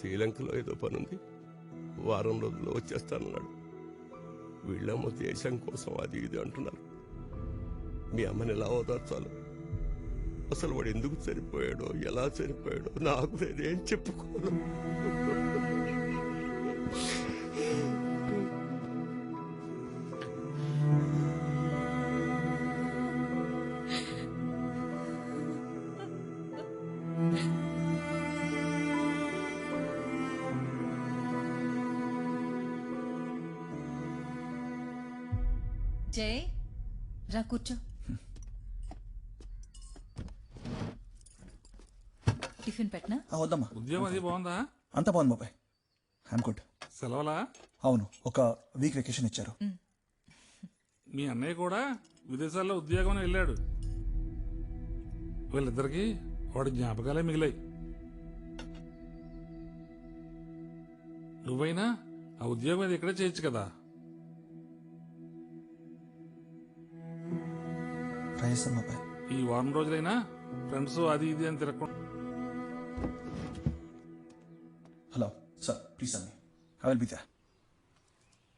శ్రీలంకలో ఏదో పనుంది. వారం రోజుల్లో వచ్చేస్తానన్నాడు. వీళ్ళేమో దేశం కోసం అది ఇది అంటున్నారు. మీ అమ్మని ఎలా ఓదార్చాలి? అసలు వాడు ఎందుకు చనిపోయాడో ఎలా చనిపోయాడో నాకు నేనేం చెప్పుకోను. జై రా కూర్చో టిఫిన్ పెట్టనా ఆ, వద్దమ్మా. ఉద్యోగం అది బాగుందా? అంత బాగుంది బాబాయ్. ఐమ్ గుడ్ సెలవులా? అవును ఒక వీక్ వెకేషన్ ఇచ్చారు. మీ అన్నయ్య కూడా విదేశాల్లో ఉద్యోగం అని వెళ్ళాడు. వీళ్ళిద్దరికి వాడి జ్ఞాపకాలే మిగిలాయి. నువ్వైనా ఆ ఉద్యోగం అది ఇక్కడే చేయొచ్చు కదా? ట్రై చేస్తాను బాబాయ్ ఈ వారం రోజులైనా ఫ్రెండ్స్ అది ఇది అని తిరగకుండా. హలో సార్ ప్లీజ్ అన్ని ఐ విల్ బి దే